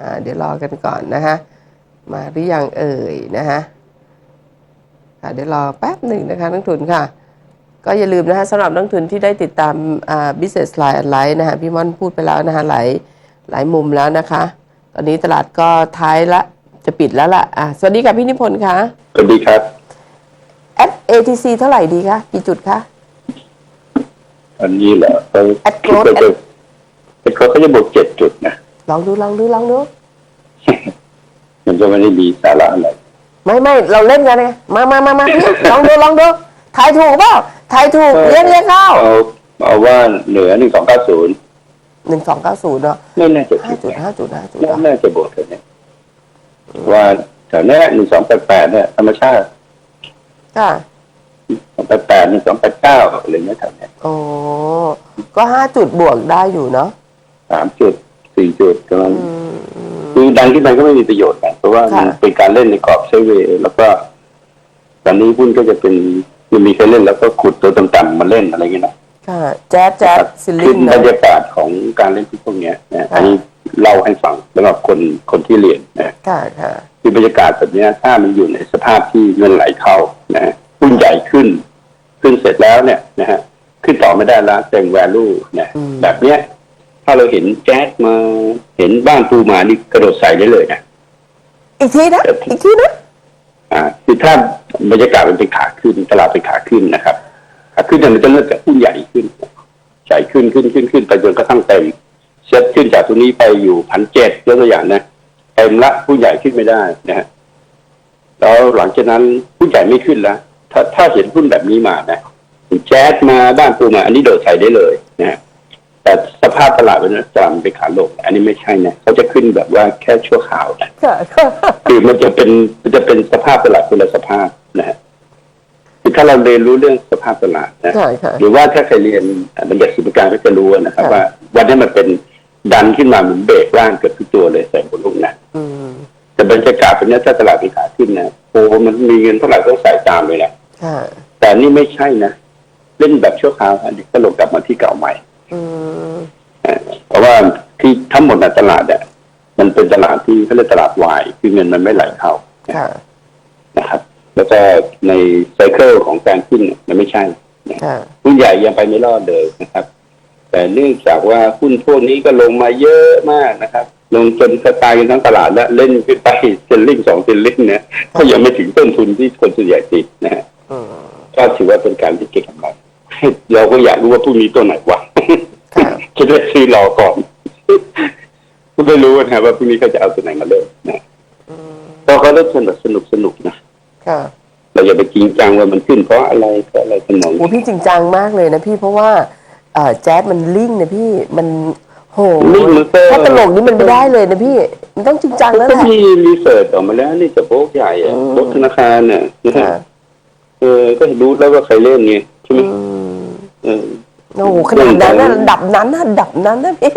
อ่าเดี๋ยวรอกันก่อนนะฮะ มาหรือยังเอ่ยนะฮะค่ะเดี๋ยวรอแป๊บหนึ่งนะคะนักทุนค่ะ ก็อย่าลืมนะคะสำหรับนักทุนที่ได้ติดตามอ่า business line ไลน์นะฮะพี่ม่อนพูดไปแล้วนะคะหลายหลายมุมแล้วนะคะ ตอนนี้ตลาดก็ท้ายละจะปิดแล้วล่ะอะสวัสดีค่ะพี่นิพนธ์คะสวัสดีครับแอด ATC เท่าไหร่ดีคะกี่จุดคะอันนี้เหรอเขา At growth เขาจะแต่เขาเขาจะบวกเจ็ดจุดนะ ลองดูลองดูลองดูมันก็ไม่ได้มีสาระอะไรไม่ไม่เราเล่นกันไงมามามามาพี่ลองดูลองดูทายถูกเปล่าทายถูกเลี้ยงเลี้ยงเข้าเอาเอาว่าเหนือหนึ่งสองเก้าศูนย์หนึ่งสองเก้าศูนย์เนาะไม่น่าจะห้าผิดจุดนะห้าจุดห้าจุดน่าน่าจะบวกเถอะเนี่ยว่าแถวเนี้หนึ่งสองแปดแปดเนี่ยธรรมชาติค่ะสองแปดแปดหนึ่งสองแปดเก้าอะไรเงี้ยแถวเนี้ยโอ้ก็ห้าจุดบวกได้อยู่เนาะสามจุด สี่จุดกำลังอืมอืมคือดันขึ้นไปก็ไม่มีประโยชน์นะเพราะว่ามันค่ะเป็นการเล่นในกรอบไซด์เวย์แล้วก็ตอนนี้หุ้นก็จะเป็นมันมีใครเล่นแล้วก็ขุดตัวต่ำๆมาเล่นอะไรเงี้ยนะค่ะแจ๊ดแจ๊ดซิลคืลิองบรเนาะรยากาศของการเล่นที่พวกเนี้ยนะค่ะอันนี้เล่าให้ฟังสำหรับคนคนที่เรียนนะค่ะค่ะคือบรรยากาศแบบเนี้ยถ้ามันอยู่ในสภาพที่เงินไหลเข้านะหุ้นใหญ่ขึ้น ขึ้นเสร็จแล้วเนี่ยนะฮะขึ้นต่อไม่ได้แล้วเต็มแวลูนะแบบเนี้ย ถ้าเราเห็นแจ๊สมาเห็นบ้านปูมานี่กระโดดใส่ได้เลยนะอีกทีนะอีกทีนะอ่าคือถ้าบรรยากาศมันเป็นขาขึ้นตลาดเป็นขาขึ้นนะครับขาขึ้นเนี่ยมันจะเริ่มจากหุ้นใหญ่ขึ้นใหญ่ขึ้นขึ้นขึ้นขึ้นไปจนกระทั่งเต็มเซ็ตขึ้นจากตรงนี้ไปอยู่พันเจ็ดยกตัวอย่างนะเต็มละหุ้นใหญ่ขึ้นไม่ได้นะฮะแล้วหลังจากนั้นหุ้นใหญ่ไม่ขึ้นแล้วถ้าถ้าเห็นหุ้นแบบนี้มานะแจ๊สมาบ้านปูมา อันนี้โดดใส่ได้เลยนะฮะแต่ส ภาพตลาดเป็นจำเป็นขาลงอันนี้ไม่ใช่นะเขาจะขึ้นแบบว่าแค่ชั่วคราวนะค่ะค่ะคือมันจะเป็นมันจะเป็นสภาพตลาดคนละสภาพนะฮะคือถ้าเราเรียนรู้เรื่องสภาพตลาดนะค่ะค่ะหรือว่าถ้าใครเรียนบัญญัติสินการก็จะรู้นะครับค่ะว่า วันนี้มันเป็นดันขึ้นมาเหมือนเบรกร่างเกือบทุกตัวเลยใส่บนลูกนะอืมแต่บรรยากาศเป็นนี้ถ้าตลาดมีขาขึ้นนะโอ้มันมีเงินเท่าไหร่ต้องใส่ตามเลยนะค่ะแต่นี่ไม่ใช่นะเล่นแบบชั่วคราวอันนี้ก็ลงกลับมาที่เก่าใหม่อืม นะเพราะว่า ที่ทั้งหมดในตลาดเนี่ยมันเป็นตลาดที่เขาเรียกตลาดวายคือเงินมันไม่ไหลเข้าค่ะนะครับ แล้วก็ในไซเคิลของการขึ้นเนี่ยมันไม่ใช่นะค่ะหุ้นใหญ่ยังไปไม่รอดเลยนะครับ แต่เนื่องจากว่าหุ้นพวกนี้ก็ลงมาเยอะมากนะครับ ลงจนกระจายกันทั้งตลาดและเล่นขึ้นไปเซนลิงสองเซนลิงเนี่ยก็ยังไม่ถึงต้นทุนที่คนส่วนใหญ่ติดนะฮะอืมก็ถือว่าเป็นการที่เก็งกำไรเราก็อยากรู้ว่าพรุ่งนี้ตัวไหนวะค่ะคิดว่าซื้อรอก่อน ก็ไม่รู้นะครับว่าพรุ่งนี้เขาจะเอาตัวไหนมาเล่นนะอืมเพราะเขาเล่นสนุกสนุกสนุกนะค่ะเราอย่าไปจริงจังว่ามันขึ้นเพราะอะไรเพราะอะไรสมองโอ้พี่จริงจังมากเลยนะพี่เพราะว่าเอ่อแจ๊ดมันลิงก์นะพี่มันโหนี่มันก็ถ้าตลกนี่มันไม่ได้เลยนะพี่ มันต้องจริงจังแล้วแหก็ละมีรีเสิร์ชออกมาแล้วนี่จะโป๊กใหญ่อะอืมโป๊กธนาคารเนี่ยนะฮะค่ะเออก็รู้แล้วว่าใครเล่นไงใช่ไหมอืมเออโอ้โหขนาดนั้นนะระดับนั้นนะระดับนั้นนะพี่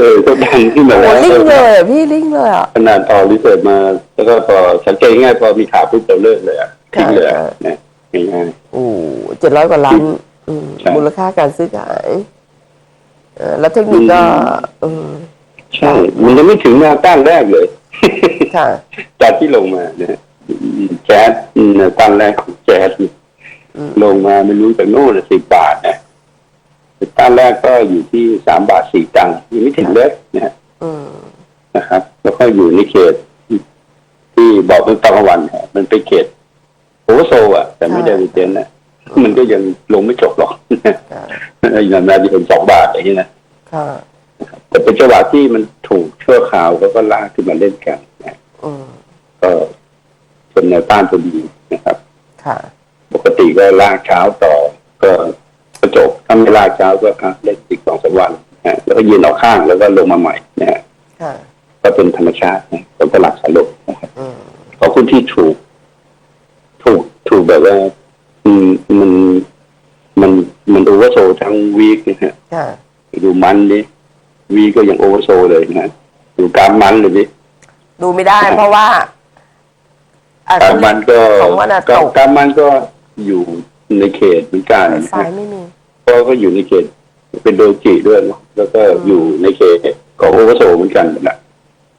เออก็ดังขึ้นมาโอ้โหแล้วลิงก์เลยอะพี่ลิงก์เลยอะ ขนาดพอรีเสิร์ชมา แล้วก็พอสังเกตง่ายพอมีข่าวปุ๊บเราเลิกเลยอะทิ้งเลยอะค่ะนะง่าย โอ้เจ็ดร้อยกว่าล้านอืมใช่มูลค่าการซื้อขายเออแล้วเทคนิคก็อืมๆใช่ มันยังไม่ถึงแนวต้านแรกเลย ค่ะ จากที่ลงมานะฮะแจ๊สแนวต้านแรกของแจ๊สนี่อืมลงมาไม่รู้จากโน่นสิบบาทนะ ต้านแรกก็อยู่ที่สามบาทสี่ตังค์ยังไม่ถึงเล็กนะฮะอืมนะครับ แล้วก็อยู่ในเขต ที่บอกเป็นตะวันฮะมันเป็นเขตโอเวอร์โซอะ แต่ไม่ได้รีเจนนะมันก็ยังลงไม่จบหรอกค่ะอย่างนั้นจะเป็นสองบาทอย่างนี้นะค่ะแต่เป็นจังหวะที่มันถูกชั่วคราวแล้วก็ลากขึ้นมาเล่นกันนะอืมก็เป็นแนวต้านพอดีนะครับค่ะปกติก็ลากเช้าต่อก็กระจบ ถ้าไม่ลากเช้าก็อะเล่นอีกสองสามวันนะแล้วก็ยืนออกข้างแล้วก็ลงมาใหม่นะฮะค่ะก็เป็นธรรมชาตินะของตลาดสรุปนะครับอืมเพราะคุณที่ถูก ถูกถูกแบบว่าอืมมันมันมันโอเวอร์โซทั้งวีคนะฮะค่ะดูมันดิวีก็ยังโอเวอร์โซเลยนะดูการมันเลยดิ ดูไม่ได้ เพราะว่าอะการมันก็ของมันอะก็ตกการมันก็อยู่ในเขตเหมือนกันไฟล์ไม่มี เพราะก็อยู่ในเขตเป็นโดจิด้วยเนอะแล้วก็อยู่ในเขตของโอเวอร์โซเหมือนกันนะ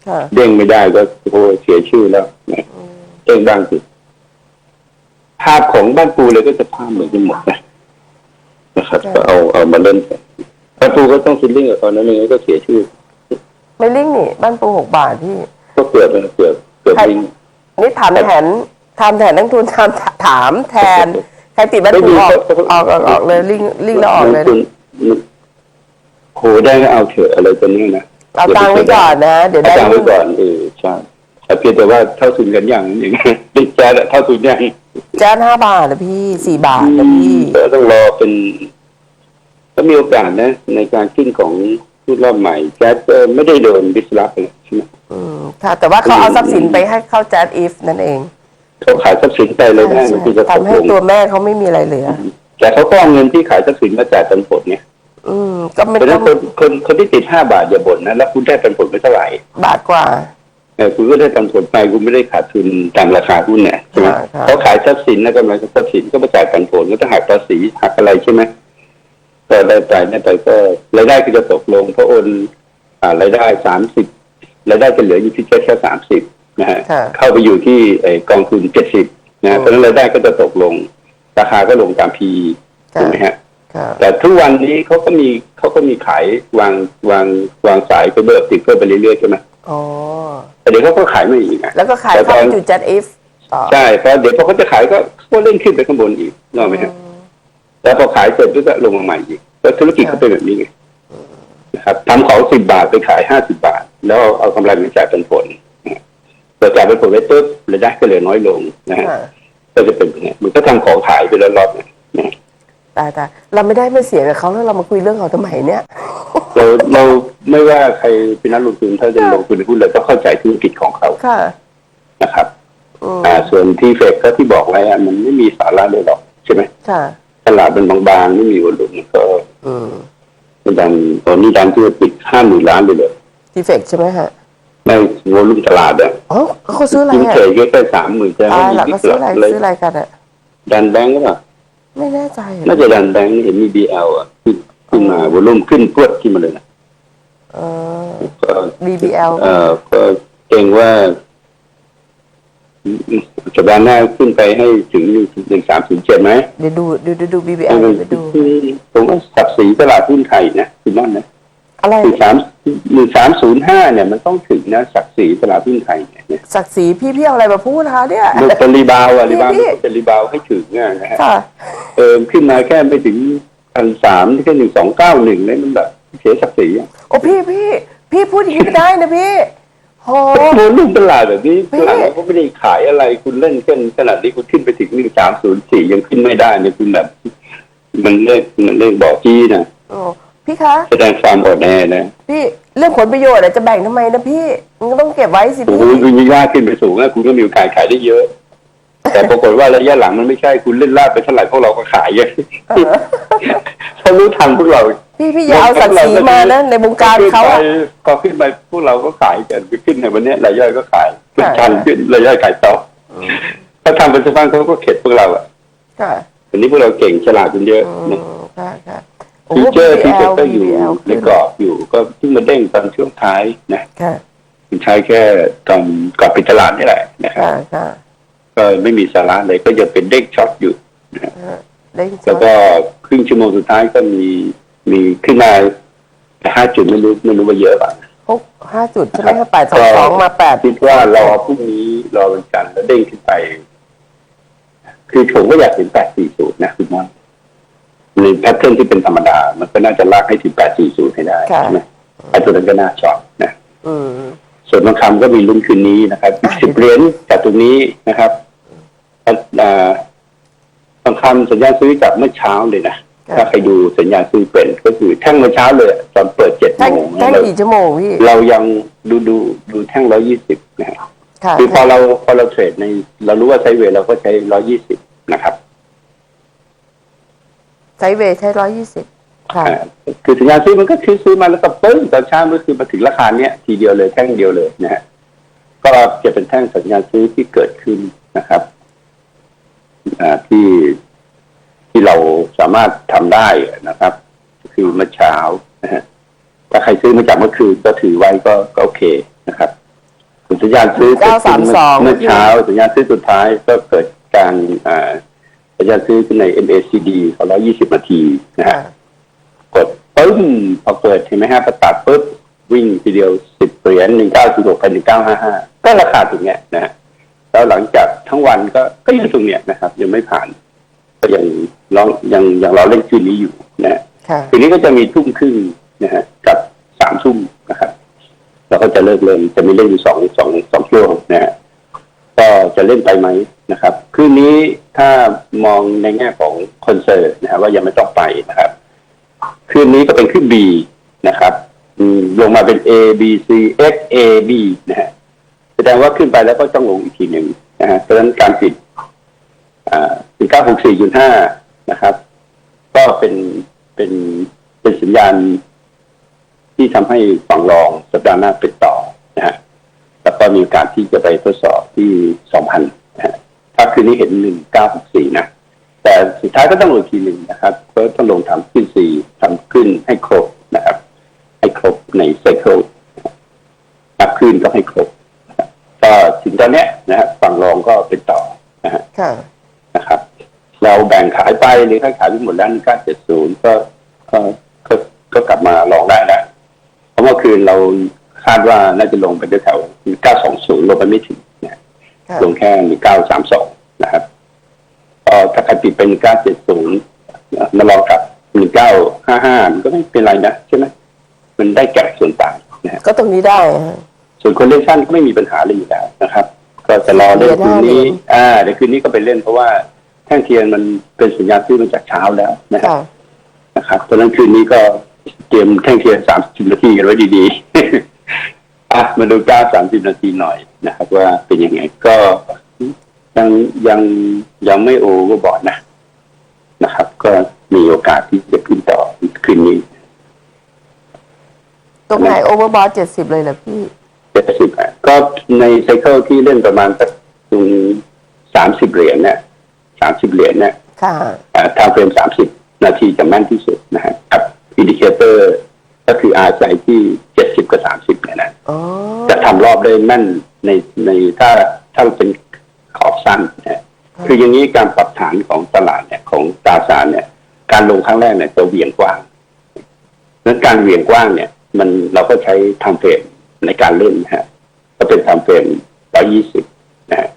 ค่ะเด้งไม่ได้ก็โอ้ยเสียชื่อแล้วนะเด้งบ้างสิภาพของบ้านปูเลยก็จะภาพเหมือนกันหมดนะนะครับใช่ก็เอาเอามาเล่นกันบ้านปูก็ต้องฟิลลิ่งกับเขานะไม่งั้นก็เสียชื่อไม่ลิงก์นี่ บ้านปูหกบาทพี่ ก็เกิดนะเกิดเกิดใครลิงนี่ถามแทนถามแทนนักทุนถามถามแทน ใครติดบ้านปูออกออกออกออกเลยลิงก์ลิงก์แล้วออกเลยคุณโหได้ก็เอาเถอะอะไรตัวนี้นะเอาตังค์ไว้ก่อนนะเดี๋ยวเอาได้ตังค์ไว้ก่อนเออใช่แต่เพียงแต่ว่าเท่าทุนกันอย่างอย่างเงี้ยดิแจ๊ดอะเท่าทุนยังแจ้ห้าบาทนะพี่สี่บาทนะพี่ก็ต้องรอเป็นก็มีโอกาสนะ ในการขึ้นของผู้รอบใหม่ แจ๊ดก็ไม่ได้โดนดิสลอฟเลยใช่ไหมอืมค่ะ แต่ว่าเขาเอาทรัพย์สินไปให้เข้าแจ๊ดอีฟนั่นเอง เขาขายทรัพย์สินไปเลยได้ใช่มันคือจะตกทำให้ลงตัวแม่เขาไม่มีอะไรเหลือ แต่เขาก็เอาเงินที่ขายทรัพย์สินมาจ่ายปันผลเนี่ยอืม ก็ไม่เพราะฉะต้นั้อนงคนคนคนที่ติดห้าบาทอย่าบ่นนะแล้วคุณได้ปันผลไม่เท่าไหร่บาทกว่า เออคุณก็ได้ปันผลไปคุณไม่ได้ขาดทุนตามราคาหุ้นเนี่ยใช่ไหมค่ะเขาขายทรัพย์สินนะกำไรจากทรัพย์สินก็มาจ่ายปันผลก็ต้องหักภาษีหักอะไรใช่ไหมก็ได้ไปได้ไปก็รายได้ก็จะตกลงเพราะโอนอ่ารายได้สามสิบรายได้จะเหลืออยู่ที่แค่แค่สามสิบ นะฮะค่ะเข้าไปอยู่ที่ไอ้กองทุนเจ็ดสิบนะฮะอืมเพราะฉะนั้นรายได้ก็จะตกลง ราคาก็ลงตามพีค่ะถูกไหมฮะค่ะแต่ทุกวันนี้เขาก็มีเขาก็มีขายวางวางวางสายไปเบิร์ติดเพิ่มไปเรื่อยๆใช่ไหมอ๋อแต่เดี๋ยวเขาก็ขายไม่อีกอะแล้วก็ขายเข้าไปจุดแจ๊ดอีฟต่อใช่เพราะเดี๋ยวพอเขาจะขายก็ก็เล่นขึ้นไปข้างบนอีกนกออกไหมฮะแล้วพอขายเสร็จก็ลงมาใหม่อีกแล้วธุรกิจเขาเป็นแบบนี้ไงนะครับทำของสิบบาทไปขายห้าสิบาท แล้วเอาเอากำไรมาจ่ายเป็นผล นะพอจ่ายเป็นผลไปปุ๊บรายได้ก็เหลือน้อยลงนะฮะค่ะก็จะเป็นอย่างเงี้ยมันก็ทำของขายไปแล้วรอบเนี่ยนะตายตายเราไม่ได้มาเสียกับเขาแล้วเรามาคุยเรื่องเขาทำไมเนี่ยเราเราไม่ว่าใครเป็นนักลงทุนถ้าจะลงทุนในหุ้นเราก็เข้าใจธุรกิจของเขาค่ะนะครับอืมอ่าส่วนที่เฟกก็ที่บอกไว้อะมันไม่มีสาระเลยหรอกใช่ไหมค่ะตลาดมันบางๆไม่มีวอลุ่มก็ อืมมันดันตอนนี้ดันที่จะปิดห้าหมื่นล้านไปเลยดีเฟกใช่ไหมฮะ ไม่วอลุ่มตลาดอะอ๋อเขาซื้ออะไรยิ่งอะเทรดก็แค่สามหมื่นจะตายไม่ละมีเขาซื้ออะไรเลยซื้ออะไรกันอะดันแบงก์ก็แบบไม่แน่ใจอะน่าจะดันแบงก์เห็นมีบีเอลอะขึ้นขึ้นมาวอลุ่มขึ้นพรวดขึ้นมาเลยนะเออก็ BBL เอ่อก็เกรงว่าสัปดาห์หน้าขึ้นไปให้ถึงหนึ่งสามศูนย์เจ็ดไหมเดี๋ยวดูดูดูดู BBL เดี๋ยวดูผมว่าสับสีตลาดหุ้นไทยนะคุณนั่นนะอะไรหนึ่งสาม หนึ่งสามศูนย์ห้าเนี่ยมันต้องถึงนะสักสีตลาดหุ้นไทยเนี่ยศักดิ์ศรีพี่พี่เอาอะไรมาพูดนะคะเนี่ยมันเป็นรีบาวด์อะพี่รีบาวด์พี่มันเป็นรีบาวด์ให้ถึงอะนะฮะค่ะเออขึ้นมาแค่ไม่ถึงพันสามแค่หนึ่งสองเก้าหนึ่งเนี่ยมันแบบเสียศักดิ์ศรีอะโอ้พี่พี่พี่พูดอย่างนี้ไม่ได้นะพี่โหโมลุ่มตลาดแบบนี้พี่ตลาดเขาไม่ได้ขายอะไรคุณเล่นเช่นขนาดนี้คุณขึ้นไปถึงหนึ่งสามศูนย์สี่ยังขึ้นไม่ได้เนี่ยคุณแบบ มันเลขมันเลขบอกจี้นะโอ้ พี่คะ แสดงความอ่อนแอนะพี่เรื่องผลประโยชน์อะจะแบ่งทำไมนะพี่มันก็ต้องเก็บไว้สิโอ้โหพี่คุณยิ่งลากขึ้นไปสูงนะคุณก็มีโอกาสขายได้เยอะ แต่ปรากฏว่าระยะหลังมันไม่ใช่คุณเล่นลากไปเท่าไหร่พวกเราก็ขายเยอะเออเขารู้ทันพวกเรา พี่พี่อย่าเอาศักดิ์ศรีมานะในวงการเขาอะพอขึ้นไปพวกเราก็ขายกันขึ้นในวันเนี้ยรายย่อยก็ขายค่ะ ชันขึ้นรายย่อยขายต่ออถ้าทำเป็นสภาพเขาก็เข็ดพวกเราอะค่ะ วันนี้พวกเราเก่งฉลาดกันเยอะอืนะมค่ะค่ะโอ้ ฟีเจอร์ที่ BBL ก็อยู่ BBL ในกรอบอยู่ก็เพิ่งมาเด้งตอนช่วงท้ายนะค่ะคุณใช้แค่ตอนก่อนปิดตลาดนี่แหละนะครับค่ะค่ะก็ไม่มีสาระเลยก็จะเป็นเด้งช็อตอยู่ได้ยินแล้วก็ครึ่งชั่วโมงสุดท้ายก็มีมีขึ้นมาห้าจุดไม่รู้ไม่รู้ว่าเยอะป่ะหกห้าจุดใช่ไหมคะแปดสองสองมาแปดคิดว่ารอพรุ่งนี้รอวันจันทร์แล้วเด้งขึ้นไป คือผมก็อยากเห็นแปดสี่ศูนย์นะคุณมอน ในแพทเทิร์นที่เป็นธรรมดา มันก็น่าจะลากให้ถึงแปดสี่ศูนย์ให้ได้ใช่ไหมไอ้ตัวนั้นก็น่าชอบนะอืมส่วนทองคำก็มีลุ้นคืนนี้นะครับอีกสิบเหรียญจากตรงนี้นะครับอ่าทองคำสัญญาณซื้อจากเมื่อเช้าเลยนะค่ะถ้าใครดูสัญญาณซื้อเป็นก็คือแท่งเมื่อเช้าเลยอะตอนเปิดเจ็ดแท่งโมงแท่งเรากี่ชั่วโมงพี่เรายังดูดูดูแท่งร้อยี่สิบนะฮะค่ะคือพอเราพอเราเทรดใน เรารู้ว่าใช้เวลเราก็ใช้ร้อยี่สิบนะครับ ไซด์เวย์ใช้ร้อยยี่สิบค่ะอ่าคือสัญญาณซื้อมันก็คือซื้อมาแล้วก็ปึ้งตอนเช้ามันก็คือมาถึงราคาเนี้ยทีเดียวเลยแท่งเดียวเลยนะฮะก็จะเป็นแท่งสัญญาณซื้อที่เกิดขึ้นนะครับอ่าที่ที่เราสามารถทำได้นะครับ คือเมื่อเช้านะฮะถ้าใครซื้อมาจากเมื่อคืนก็ถือไว้ก็ก็โอเคนะครับสัญญาณซื้อเกิดขึ้น932เมื่อเช้าสัญญาณซื้อสุดท้ายก็เกิดการอ่า สัญญาณซื้อขึ้นใน MACD ของ120นาทีนะฮะค่ะกดปึ้มพอเปิดเห็นไหมฮะประตัดปุ๊บวิ่งทีเดียวสิบเหรียญหนึ่งเก้าสี่หกไปหนึ่งเก้าห้าห้าก็ราคาตรงเนี้ยนะฮะแล้วหลังจากทั้งวันก็ก็ยังตรงเนี้ยนะครับ ยังไม่ผ่าน ก็ยังร้องยังยังรอเล่นคืนนี้อยู่นะฮะค่ะคืนนี้ก็จะมีทุ่มครึ่งนะฮะกับสามทุ่มนะครับเราก็จะเลิกเล่นจะมีเล่นอยู่สองสองสองช่วงนะฮะ ก็จะเล่นไปไหมนะครับคืนนี้ถ้ามองในแง่ของคอนเสิร์ตนะฮะว่ายังไม่ต้องไปนะครับคืนนี้ก็เป็นขึ้น B นะครับลงมาเป็น A B C X A B นะฮะแสดงว่าขึ้นไปแล้วก็ต้องลงอีกทีหนึ่งนะฮะเพราะฉะนั้นการปิดอ่าสี่เก้าหกสี่จุดห้านะครับ ก็เป็นเป็นเป็นสัญญาณที่ทำให้ฝั่งรองสัปดาห์หน้าเป็นต่อนะฮะ แล้วก็มีโอการที่จะไปทดสอบที่สองพันนะฮะถ้าคืนนี้เห็นหนึ่งเก้าหกสี่นะ แต่สุดท้ายก็ต้องลงอีกทีหนึ่งนะครับก็ต้องลงทำขึ้นสี่ทำขึ้นให้ครบนะครับ ให้ครบในไซเคิลนับขึ้นก็ให้ครบนะครับก็ถึงตอนเนี้ยนะฮะฝั่งรองก็เป็นต่อนะฮะค่ะนะครับ เราแบ่งขายไปหรือขายขายไปหมดแล้วเก้าเจ็ดศูนย์ก็ก็ก็ก็กลับมาลองได้แล้วเพราะเมื่อคืนเรา คาดว่าน่าจะลงไปแถวเก้าสองศูนย์ลงไปไม่ถึงนะค่ะลงแค่เก้าสามสองนะครับเอ่อถ้าใครปิดเป็นเก้าเจ็ดศูนย์มาลองกับหนึ่งเก้าห้าห้ามันก็ไม่เป็นไรนะใช่ไหมมันได้แก่ส่วนต่างนะฮะก็ตรงนี้ได้ฮะส่วนคนเล่นสั้นก็ไม่มีปัญหาเลยอยู่แล้วนะครับ ก็จะรอเล่นคืนนี้ อ่าเดี๋ยวคืนนี้ก็ไปเล่นเพราะว่าแท่งเทียนมันเป็นสัญญาณซื้อมาจากเช้าแล้วนะครับค่ะนะครับเพราะฉะนั้นคืนนี้ก็เตรียมแท่งเทียนสามสิบนาทีกันไว้ดีๆ อะมาดูก้าสามสิบนาทีหน่อยนะครับ ว่าเป็นยังไงก็ยังยังยังไม่โอเวอร์บอร์ดนะนะครับ ก็มีโอกาสที่จะขึ้นต่อคืนนี้ ตรงไหนโอเวอร์บอทเจ็ดสิบเลยเหรอพี่เจ็ดสิบอะก็ในไซเคิลที่เล่นประมาณสักตรงสามสิบเหรียญเนี่ยสามสิบเหรียญเนี่ยค่ะทางเฟรมสามสิบนาทีจะแม่นที่สุดนะฮะกับอินดิเคเตอร์ ก็คือ R ใจที่เจ็ดสิบกับสามสิบเนี่ยนะอ๋อจะทำรอบได้แม่นในในถ้าถ้าเป็นขอบสั้นนะคืออย่างนี้การปรับฐานของตลาดเนี่ยของตราสารเนี่ย การลงครั้งแรกเนี่ยจะเหวี่ยงกว้างนั้นการเหวี่ยงกว้างเนี่ย มันเราก็ใช้ทำเฟรมในการเล่นนะฮะ ก็เป็นทำเฟรมร้อยี่สิบนะฮะ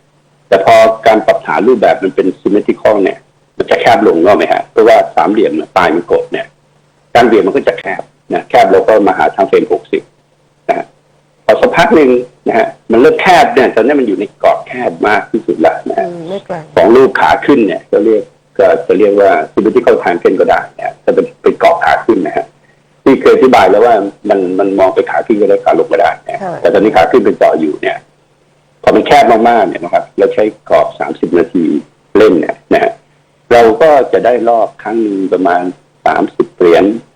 แต่พอการปรับฐานรูปแบบมันเป็น symmetrical เนี่ย มันจะแคบลงเนอะไหมฮะเพราะว่าสามเหลี่ยมเนี่ยปลายมันกดเนี่ย การเหวี่ยงมันก็จะแคบ นะแคบแล้วก็มาหาทางเฟรมหกสิบนะฮะพอสักพักหนึ่งนะฮะมันเริ่มแคบเนี่ยตอนนี้มันอยู่ในกรอบแคบมากที่สุดแล้วนะอืฮะมไม่ไกลของรูปขาขึ้นเนี่ยก็เรียกก็จะเรียกว่า symmetrical triangle ก็ได้นะจะเป็นเป็นกรอบขาขึ้นนะฮะที่เคยอธิบายแล้วว่ามันมันมองไปขาขึ้นก็ได้ขาลงก็ได้นะค่ะแต่ตอนนี้ขาขึ้นเป็นต่ออยู่เนี่ยพอมันแคบมากๆเนี่ยนะครับเราใช้กรอบสามสิบนาทีเล่นเนี่ยนะฮะเราก็จะได้รอบครั้งหนึ่งประมาณสามสิบเหรียญนะ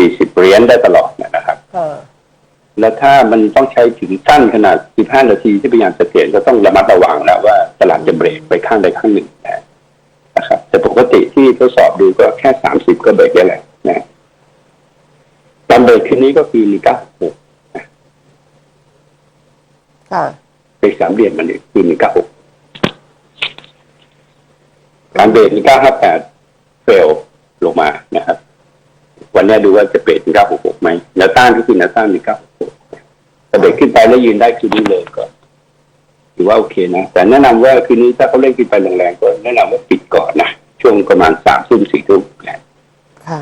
สี่สิบเหรียญได้ตลอดนะครับ ค่ะ แล้วถ้ามันต้องใช้ถึงสั้นขนาด15นาทีที่พยายามจะเปลี่ยนก็ต้องระมัดระวังแล้วว่าตลาดจะเบรกไปข้างใดข้างหนึ่งนะครับ แต่ปกติที่ทดสอบดูก็แค่30ก็เบรกได้แหละนะตอนเบรกคืนนี้ก็คือมี96ค่ะเบรกสามเหรียญมันเนี่ยคือมี96การเบรกมี958เฟลลงมานะครับ วันนี้ดูว่าจะเบรกเป็น966ไหมแนวต้านก็คือแนวต้านมี966ถ้าเบรกขึ้นไปแล้วยืนได้คืนนี้เลยก็ถือว่าโอเคนะ แต่แนะนำว่าคืนนี้ถ้าเขาเล่นขึ้นไปแรงๆก็แนะนำว่าปิดก่อนนะช่วงประมาณสามทุ่มสี่ทุ่มนะค่ะ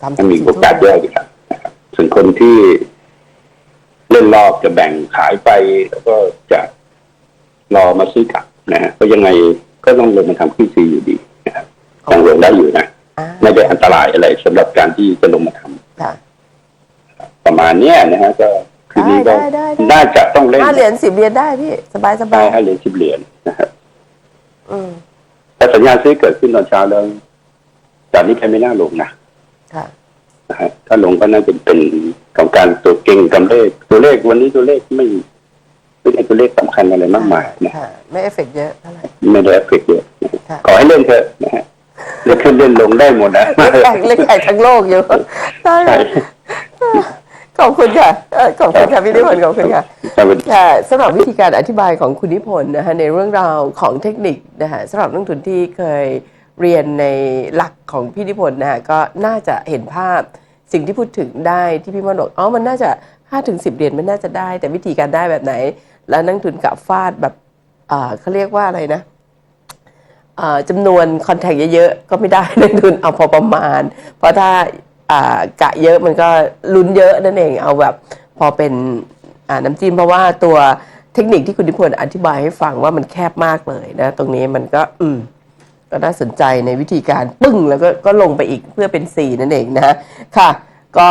สามสิถ้าบมีสี่โอกาสทุ่เยมอะอยู่ครับนะครับส่วนคนที่เล่นรอบจะแบ่งขายไปแล้วก็จะรอมาซื้อกลับนะฮะก็ยังไงก็ต้องลงมาทำขึ้นซีอยู่ดีนะครับยังลงได้อยู่นะอ่า ไม่ได้อันตรายอะไรสำหรับการที่จะลงมาทำค่ะประมาณเนี้ยนะฮะก็คืนนี้ก็ได้ได้ได้น่าจะต้องเล่นห้าเหรียญสิบเหรียญได้พี่ สบายสบาได้ยให้เหรียญสิบเหรียญนะครับอืมแต่สัญญาณซื้อเกิดขึ้นตอนเช้าแล้วจากนี้ไปไม่น่าลงนะค่ะนะฮะถ้าลงก็น่าจะเป็นของการตัวเก่งกำเลขตัวเลขวันนี้ตัวเลขไม่ไม่ได้ตัวเลขสำคัญอะไรมากมายนะค่ะไม่เอฟเฟกต์เยอะเท่าไหร่ไม่ได้เอฟเฟกต์เยอะนะค่ะขอให้เล่นเถอะนะฮะ เล่นขึ้นเล่นลงได้หมดนะเล่นแข่งเล่นแข่งทั้งโลกอยู่ใช่ขอบคุณค่ะเอ่อขอบคุณค่ะพี่นิพนธ์ขอบคุณค่ะสวัสดีค่ะสำหรับวิธีการอธิบายของคุณนิพนธ์นะคะในเรื่องราวของเทคนิคนะคะสำหรับนักลงทุนที่เคยเรียนในหลักของพี่นิพนธ์นะคะก็น่าจะเห็นภาพสิ่งที่พูดถึงได้ที่พี่มนต์บอกอ๋อมันน่าจะ5ถึง10เหรียญมันน่าจะได้ แต่วิธีการได้แบบไหน แล้วนักลงทุนกับฟาดแบบอ่าเขาเรียกว่าอะไรนะอ่า จำนวนคอนแทคเยอะๆ ก็ไม่ได้นักทุนเอาพอประมาณ เพราะถ้ากะเยอะมันก็ลุ้นเยอะนั่นเองเอาแบบพอเป็นน้ำจิ้มเพราะว่าตัวเทคนิคที่คุณนิพนธ์อธิบายให้ฟังว่ามันแคบมากเลยนะ ตรงนี้มันก็อืมก็น่าสนใจในวิธีการปึ้งแล้วก็ก็ลงไปอีกเพื่อเป็น 4 นั่นเองนะค่ะ ก็